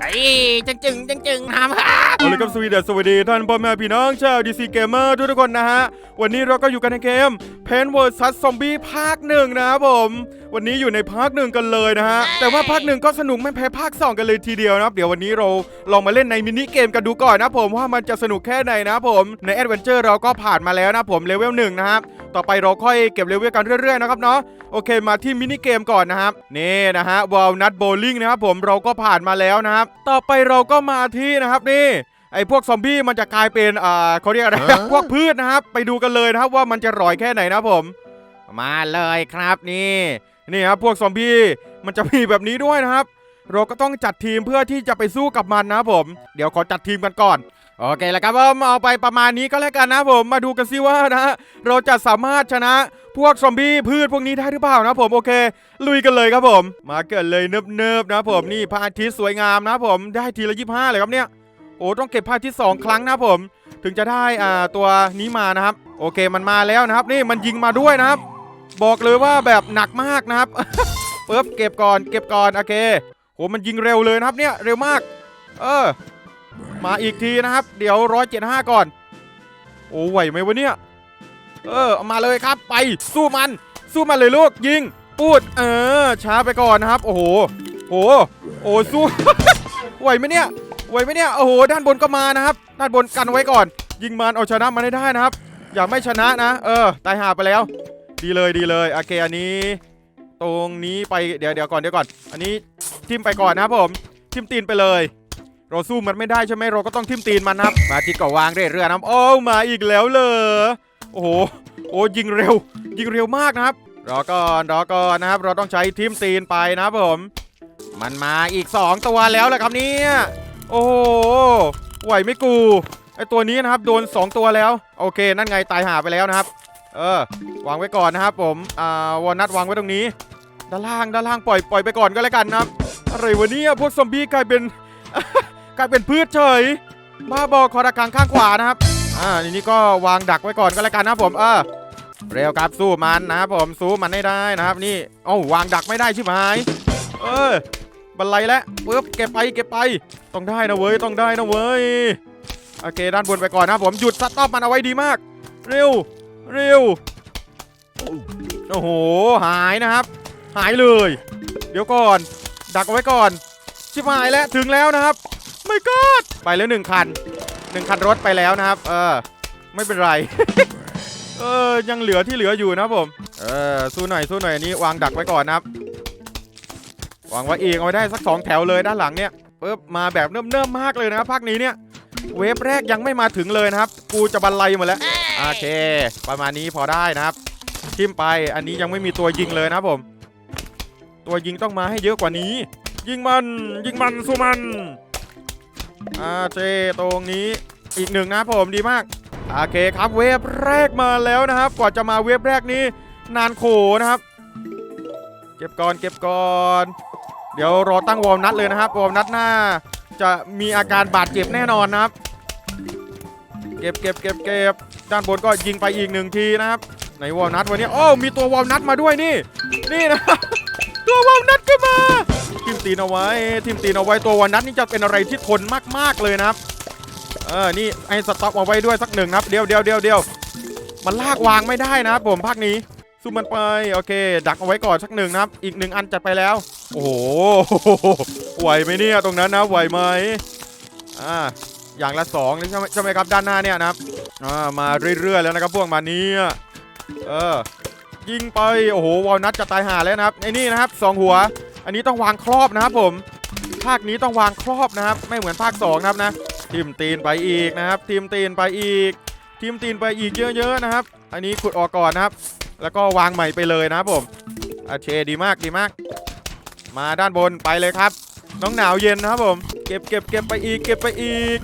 ไอ้จังจึงจังจึงทำครับเอาเลยครับสวีเดสวัสดีท่านพ่อแม่พี่น้องชาวดีซีเกมเมอร์ทุกๆคนนะฮะ วันนี้เราก็อยู่กันในเกมเพนเวอร์ซัสซอมบี้ภาคหนึ่งนะครับผม วันนี้อยู่ในภาคหนึ่งกันเลยนะฮะ แต่ว่าภาคหนึ่งก็สนุกไม่แพ้ภาคสองกันเลยทีเดียวนะครับ เดี๋ยววันนี้เราลองมาเล่นในมินิเกมกันดูก่อนนะผมว่ามันจะสนุกแค่ไหนนะครับผมในแอดเวนเจอร์เราก็ผ่านมาแล้วนะผมเลเวลหนึ่งนะครับต่อไปเราค่อยเก็บเลเวลกันเรื่อยๆนะครับเนาะโอเคมาที่มินิเกมก่อนนะครับนี่นะฮะวอลนัทโบลิ่งนะครับผมเราก็ผ่านมาแล้วนะครับ ต่อไปเราก็มาที่นะครับนี่ไอ้พวกซอมบี้มันจะกลายเป็นอ่าเขาเรียกอะไรพวกพืชนะครับ ไปดูกันเลยนะครับว่ามันจะร่อยแค่ไหนนะครับผม มาเลยครับนี่ นี่ครับพวกซอมบี้มันจะมีแบบนี้ด้วยนะครับ เราก็ต้องจัดทีมเพื่อที่จะไปสู้กับมันนะผม เดี๋ยวขอจัดทีมกันก่อนโอเคแล้วครับผมเอาไปประมาณนี้ก็แล้วกันนะผมมาดูกันซิว่านะเราจะสามารถชนะพวกซอมบี้พืชพวกนี้ได้หรือเปล่านะผมโอเค ลุยกันเลยครับผม มาเกิดเลยเนิบๆนะผมนี่พระอาทิตย์สวยงามนะผมได้ทีละยี่ห้าเลยครับเนี่ยโอ้ต้องเก็บพระอาทิตย์สองครั้งนะผม ถึงจะได้อ่าตัวนี้มานะครับ โอเคมันมาแล้วนะครับ นี่มันยิงมาด้วยนะครับ บอกเลยว่าแบบหนักมากนะครับปึ๊บเก็บก่อนเก็บก่อนโอเคโหมันยิงเร็วเลยนะครับเนี่ยเร็วมาก เออ มาอีกทีนะครับ เดี๋ยวร้อยเจ็ดห้าก่อน โอ้ไหวไหมวะเนี่ย เออเอามาเลยครับไปสู้มัน สู้มันเลยลูกยิงปูดเออช้าไปก่อนนะครับ โอ้โหโอ้โหโอ้สู้ไหวไหมเนี่ยไหวไหมเนี่ยโอ้โหด้านบนก็มานะครับ ด้านบนกันไว้ก่อน ยิงมันเอาชนะมันให้ได้นะครับ อย่าไม่ชนะนะ เออ ตายหาไปแล้ว ดีเลยดีเลยโอเคอันนี้ ตรงนี้ไปเดี๋ยวเดี๋ยวก่อนเดี๋ยวก่อน อันนี้ทิมไปก่อนนะครับผมทิมตีนไปเลย เราสู้มันไม่ได้ใช่ไหมเราก็ต้องทิมตีนมันนะครับมาที่เกาะวางเรื่อยๆนะครับโอ้มาอีกแล้วเลยโอ้โหโอ้ยิงเร็ว ยิงเร็วมากนะครับรอก่อนรอก่อนนะครับ เราต้องใช้ทิมตีนไปนะครับผม มันมาอีก 2 ตัวแล้วแหละครับเนี่ยโอ้โหไหวไม่กูไอตัวนี้นะครับโดน 2 ตัวแล้ว โอเค นั่นไงตายหาไปแล้วนะครับ เออ วางไว้ก่อนนะครับผม อ่าวอลนัทวางไว้ตรงนี้ ด้านล่าง ด้านล่างปล่อย ปล่อยไปก่อนก็แล้วกันนะครับ อะไรวะเนี่ยพวกซอมบี้กลายเป็น กลายเป็นพืชเฉย บ้าบอคอระกังข้างขวานะครับ อ่าทีนี้ก็วางดักไว้ก่อนก็แล้วกันนะครับผม เออ เร็วครับสู้มันนะครับผม สู้มันให้ได้นะครับ นี่ เอ้าวางดักไม่ได้ชิบหาย เออ บันไลแล้วปึ๊บเก็บไป เก็บไป ต้องได้นะเว้ย ต้องได้นะเว้ย โอเค ด้านบนไปก่อนนะผม หยุดสต็อปมันเอาไว้ดีมาก เร็ว เร็ว โอ้โห หายนะครับ หายเลย เดี๋ยวก่อน ดักเอาไว้ก่อน ชิบหายแล้ว ถึงแล้วนะครับ ไม่กอดไปแล้วหนึ่งคันหนึ่งคันรถไปแล้วนะครับ เออ ไม่เป็นไร เออ ยังเหลือที่เหลืออยู่นะผม เออ สู้หน่อย สู้หน่อยอันนี้วางดักไว้ก่อนนะครับ วางไว้อีกเอาไว้ได้สักสองแถวเลยด้านหลังเนี่ยปึ๊บมาแบบเนิ่มๆมากเลยนะครับภาคนี้เนี่ย เวฟแรกยังไม่มาถึงเลยนะครับ กูจะบรรลัยหมดแล้ว โอเค ประมาณนี้พอได้นะครับทิมไปอันนี้ยังไม่มีตัวยิงเลยนะครับผม ตัวยิงต้องมาให้เยอะกว่านี้ ยิงมัน ยิงมันสู้มันอาเจตรงนี้อีกหนึ่งนะผมดีมากโอเคครับเวฟแรกมาแล้วนะครับ กว่าจะมาเวฟแรกนี้ นานโขนะครับ เก็บก่อนเก็บก่อนเดี๋ยวรอตั้งวอลนัทเลยนะครับวอลนัทหน้า จะมีอาการบาดเจ็บแน่นอนนะครับ เก็บเก็บเก็บเก็บ ด้านบนก็ยิงไปอีกหนึ่งทีนะครับในวอลนัทวันนี้โอ้มีตัววอลนัทมาด้วยนี่ นี่นะตัววอลนัทก็มาทิมตีนเอาไว้ทิมตีนเอาไว้ตัววันนัทนี่จะเป็นอะไรที่ทนมากๆเลยนะครับเออนี่ให้สต็อปเอาไว้ด้วยสักหนึ่งครับเดียวเดียวเดียวเดียวมันลากวางไม่ได้นะครับผมภาคนี้สู้มันไปโอเค ดักเอาไว้ก่อนสักหนึ่งนะครับ อีกหนึ่งอันจัดไปแล้ว โอ้โหไหวไหมเนี่ยตรงนั้นนะไหวไหมอ่า อย่างละสองเลยใช่ไหมใช่ไหมครับด้านหน้าเนี่ยนะครับอ่ามาเรื่อยๆแล้วนะครับพวกมันเนี่ยเออยิงไปโอ้โหวอลนัทจะตายห่าแล้วนะครับไอ้นี่นะครับสองหัว อันนี้ต้องวางครอบนะครับผมภาคนี้ต้องวางครอบนะครับ ไม่เหมือนภาค2นะครับนะทิมตีนไปอีกนะครับทิมตีนไปอีกทิมตีนไปอีกเยอะๆนะครับ อันนี้ขุดออกก่อนนะครับ แล้วก็วางใหม่ไปเลยนะครับผมโอเคดีมากดีมาก มาด้านบนไปเลยครับ น้องหนาวเย็นนะครับผม เก็บเก็บเก็บไปอีก เก็บไปอีก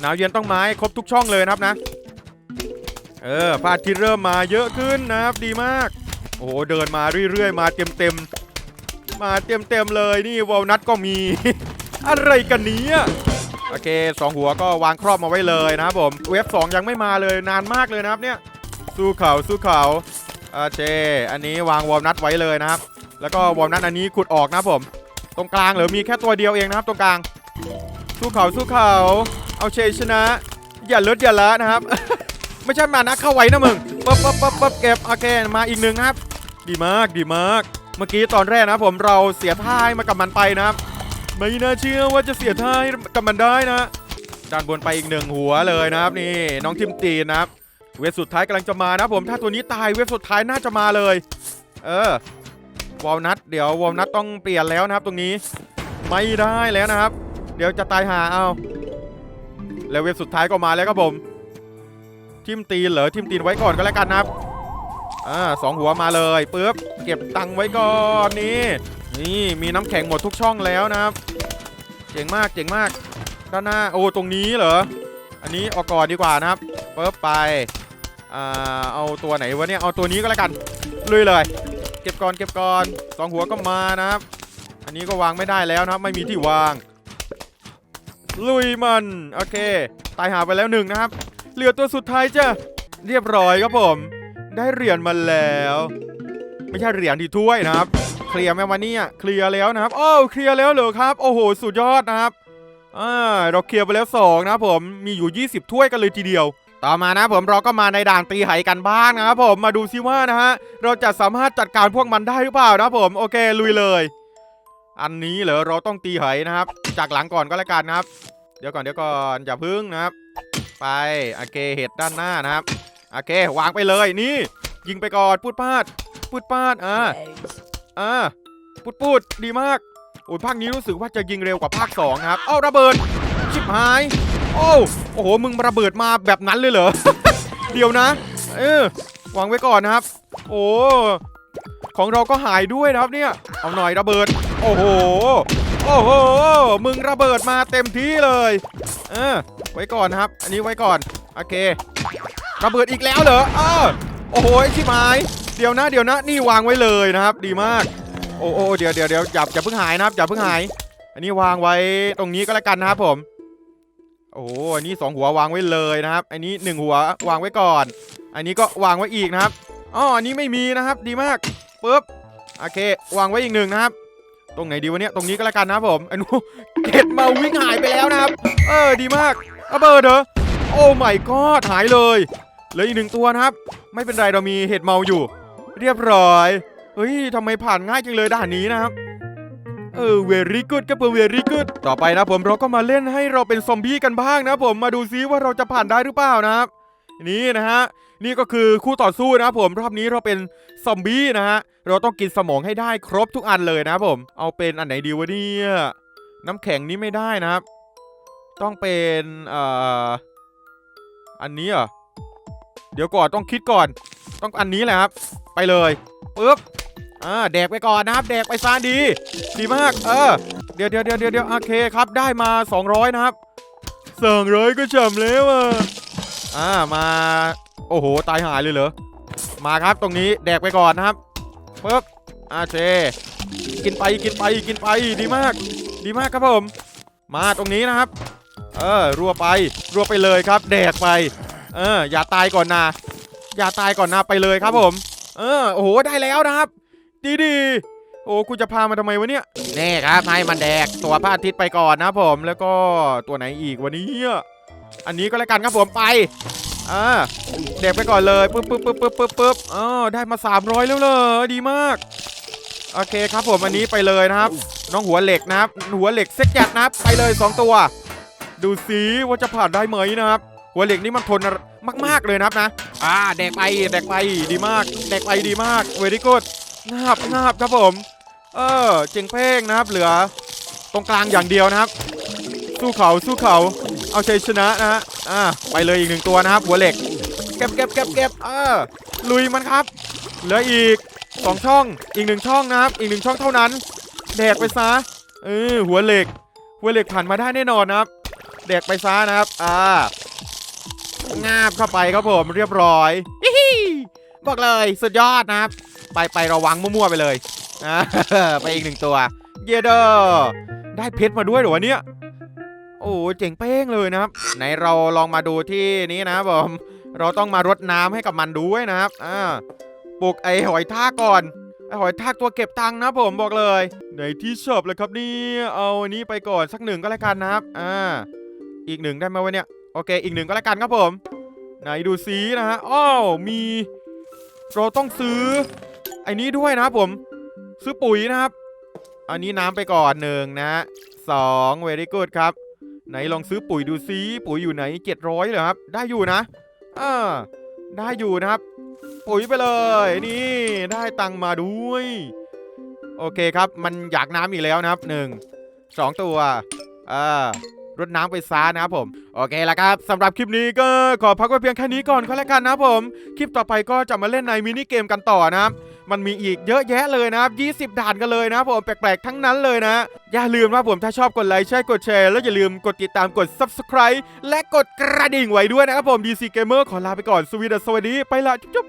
หนาวเย็นต้องไม้ครบทุกช่องเลยนะครับนะ เออพระอาทิตย์เริ่มมาเยอะขึ้นนะครับ ดีมาก โอ้โห เดินมาเรื่อยๆ มาเต็มๆมาเต็มๆเลยนี่วอลนัทก็มี อะไรกันเนี้ยโอเคสองหัวก็วางครอบมาไว้เลยนะครับผม เวฟสองยังไม่มาเลยนานมากเลยนะครับเนี่ย สู้เขาสู้เขาโอเคอันนี้วางวอลนัทไว้เลยนะครับ แล้วก็วอลนัทอันนี้ขุดออกนะครับผม ตรงกลางเหรือมีแค่ตัวเดียวเองนะครับตรงกลาง สู้เขาสู้เขา เอาเชยชนะ อย่าลดอย่าละนะครับ ไม่ใช่มานะเข้าไว้นะมึงปั๊บปั๊บปั๊บปั๊บเก็บโอเคมาอีกหนึ่งครับ ดีมากดีมาก เมื่อกี้ตอนแรกนะผมเราเสียท่าให้มากับมันไปนะครับ ไม่น่าเชื่อว่าจะเสียท่าให้กับมันได้นะด้านบนไปอีกหนึ่งหัวเลยนะครับนี่น้องทิมตีนะครับ เวฟสุดท้ายกำลังจะมานะผมถ้าตัวนี้ตายเวฟสุดท้ายน่าจะมาเลย เออวอลนัทเดี๋ยววอลนัทต้องเปลี่ยนแล้วนะครับตรงนี้ไม่ได้แล้วนะครับ เดี๋ยวจะตายหาเอา แล้วเวฟสุดท้ายก็มาแล้วครับผมทิมตีนเหรอทิมตีนไว้ก่อนก็แล้วกันนะครับอ่าสองหัวมาเลยปึ๊บเก็บตังค์ไว้ก่อนนี่นี่มีน้ำแข็งหมดทุกช่องแล้วนะครับ เจ๋งมากเจ๋งมาก ด้านหน้าโอ้ตรงนี้เหรออันนี้ออกก่อนดีกว่านะครับปึ๊บไปอ่าเอาตัวไหนวะเนี่ยเอาตัวนี้ก็แล้วกันลุยเลย เก็บก่อนเก็บก่อนสองหัวก็มานะครับ อันนี้ก็วางไม่ได้แล้วนะครับ ไม่มีที่วาง ลุยมัน โอเค ตายหาไปแล้วหนึ่งนะครับ เหลือตัวสุดท้ายจ้ะ เรียบร้อยครับผม ได้เหรียญมาแล้ว ไม่ใช่เหรียญที่ถ้วยนะครับ เคลียร์ไหมวันนี้เคลียร์แล้วนะครับ โอ้เคลียร์แล้วเหรอครับ โอ้โห สุดยอดนะครับ อ่า เราเคลียร์ไปแล้วสองนะผม มีอยู่ 20 ถ้วยกันเลยทีเดียวต่อมานะผมเราก็มาในด่านตีไหกันบ้างนะครับผมมาดูซิว่านะฮะเราจะสามารถจัดการพวกมันได้หรือเปล่านะผมโอเคลุยเลย อันนี้เหรอเราต้องตีไหนะครับ จากหลังก่อนก็แล้วกันนะครับ เดี๋ยวก่อนเดี๋ยวก่อนอย่าพึ่งนะครับ ไปโอเคเห็ดด้านหน้านะครับโอเควางไปเลยนี่ ยิงไปก่อนพูดพลาดพูดพลาดอ่าอ่าพูดพูดดีมากโอ้ยภาคนี้รู้สึกว่าจะยิงเร็วกว่าภาคสองนะครับเอ้าระเบิดชิบหาย โอ้โอ้โหมึงระเบิดมาแบบนั้นเลยเหรอเดี๋ยวนะ เออวางไว้ก่อนนะครับ โอ้ของเราก็หายด้วยนะครับเนี่ย เอาหน่อยระเบิด โอ้โห โอ้โห มึงระเบิดมาเต็มที่เลย เออ ไว้ก่อนนะครับ อันนี้ไว้ก่อน โอเค ระเบิดอีกแล้วเหรอ เออ โอ้โหไอ้ชิบหาย เดี๋ยวนะ เดี๋ยวนะ นี่วางไว้เลยนะครับ ดีมาก โอ้โอ้เดี๋ยวเดี๋ยวเดี๋ยวอย่าอย่าเพิ่งหายนะครับ อย่าเพิ่งหาย อันนี้วางไว้ตรงนี้ก็แล้วกันนะครับผม โอ้โหอันนี้สองหัววางไว้เลยนะครับ อันนี้หนึ่งหัววางไว้ก่อน อันนี้ก็วางไว้อีกนะครับ อ๋อ อันนี้ไม่มีนะครับ ดีมากปุ๊บ โอเค วางไว้อีกหนึ่งนะครับ ตรงไหนดีวะเนี่ยตรงนี้ก็แล้วกันนะผมไอ้หนูเก็บมาวิ่งหายไปแล้วนะครับ เออดีมากระเบิดเหรอโอ้ไม่ก็หายเลยเหลืออีกหนึ่งตัวนะครับ ไม่เป็นไรเรามีเห็ดเมาอยู่ เรียบร้อยเฮ้ยทำไมผ่านง่ายจังเลยด่านนี้นะครับเออเวรี่กูดก็เป็นเวรี่กูดต่อไปนะผมเราก็มาเล่นให้เราเป็นซอมบี้กันบ้างนะผมมาดูซิว่าเราจะผ่านได้หรือเปล่านะครับ นี่นะฮะนี่ก็คือคู่ต่อสู้นะครับผมรอบนี้เราเป็นซอมบี้นะฮะเราต้องกินสมองให้ได้ครบทุกอันเลยนะครับผม เอาเป็นอันไหนดีวะเนี่ยน้ำแข็งนี้ไม่ได้นะครับ ต้องเป็นเอ่ออันนี้เหรอเดี๋ยวก่อนต้องคิดก่อน ต้องอันนี้แหละครับ ไปเลยปึ๊บอ่าแดกไปก่อนนะครับ แดกไปซะดี ดีมากเออเดี๋ยวเดี๋ยวเดี๋ยวเดี๋ยวเดี๋ยวโอเคครับได้มา 200 นะครับ200ก็ฉ่ำแล้วอะ อ่ามาโอ้โหตายหายเลยเหรอมาครับตรงนี้แดกไปก่อนนะครับปึ๊บอ่าเจกินไปกินไปกินไปดีมาก ดีมากครับผม มาตรงนี้นะครับ เออรัวไปรัวไปเลยครับ แดกไป เออ อย่าตายก่อนนะอย่าตายก่อนนะไปเลยครับผม เออโอ้โหได้แล้วนะครับ ดีดีโอ้กูจะพามาทำไมวะเนี่ยนี่ครับให้มันแดกตัวพระอาทิตย์ไปก่อนนะผมแล้วก็ตัวไหนอีกวันนี้ อันนี้ก็แล้วกันครับผมไปอ่าแดกไปก่อนเลยปึ๊บปึ๊บปึ๊บปึ๊บปึ๊บปึ๊บอ๋อได้มา 300 แล้วเลยดีมากโอเคครับผมอันนี้ไปเลยนะครับ น้องหัวเหล็กนะครับ หัวเหล็กเซ็กยัดนะครับไปเลย 2 ตัว ดูสิว่าจะผ่านได้ไหมนะครับ หัวเหล็กนี่มันทนมาก ๆเลยนะครับนะอ่าแดกไปแดกไปดีมากแดกไปดีมากเวดี้กูดงาบงาบครับผม เออเจ๋งเพ่งนะครับ เหลือ ตรงกลางอย่างเดียวนะครับ สู้เขาสู้เขาเอาชัยชนะนะฮะอ่าไปเลยอีกหนึ่งตัวนะครับหัวเหล็กเก็บเก็บเก็บเก็บเออลุยมันครับ เหลืออีกสองช่องอีกหนึ่งช่องนะครับ อีกหนึ่งช่องเท่านั้นแดกไปซะเออหัวเหล็ก หัวเหล็กผ่านมาได้แน่นอนนะครับแดกไปซะนะครับอ่างาบเข้าไปครับผมเรียบร้อยฮิฮิบอกเลยสุดยอดนะครับ ไปไประวังมั่วๆไปเลยอ่าไปอีกหนึ่งตัว เยเดอร์ได้เพชรมาด้วยเหรอวะเนี่ย โอ้เจ๋งเป้งเลยนะครับ ไหนเราลองมาดูที่นี้นะผมเราต้องมารดน้ำให้กับมันด้วยนะครับอ่าปลูกไอหอยทากก่อนไอหอยทากตัวเก็บตังค์นะผมบอกเลย ในที่ชอบเลยครับนี่เอาอันนี้ไปก่อนสักหนึ่งก็แล้วกันนะครับอ่าอีกหนึ่งได้ไหมวะเนี่ยโอเค อีกหนึ่งก็แล้วกันครับผมไหนดูสีนะฮะอ้าวมี เราต้องซื้อไอ้นี้ด้วยนะครับผม ซื้อปุ๋ยนะครับ อันนี้น้ำไปก่อนหนึ่งนะสองเวรี่กูดครับ ไหนลองซื้อปุ๋ยดูซิปุ๋ยอยู่ไหน 700เหรอครับ ได้อยู่นะอ่าได้อยู่นะครับ ปุ๋ยไปเลยนี่ได้ตังมาด้วย โอเคครับ มันอยากน้ำอีกแล้วนะครับหนึ่งสองตัวอ่า รดน้ำไปซานะครับผมโอเคแล้วครับสำหรับคลิปนี้ก็ขอพักไว้เพียงแค่นี้ก่อนก็แล้วกันนะผม คลิปต่อไปก็จะมาเล่นในมินิเกมกันต่อนะครับมันมีอีกเยอะแยะเลยนะครับ20 ด่านกันเลยนะผมแปลกๆทั้งนั้นเลยนะ อย่าลืมนะครับผมถ้าชอบกดไลค์ใช่กดแชร์ แล้วอย่าลืมกดติดตามกด subscribe และกดกระดิ่งไว้ด้วยนะครับผม DC Gamer ขอลาไปก่อนสวีดัสสวัสดีไปละจุ๊บ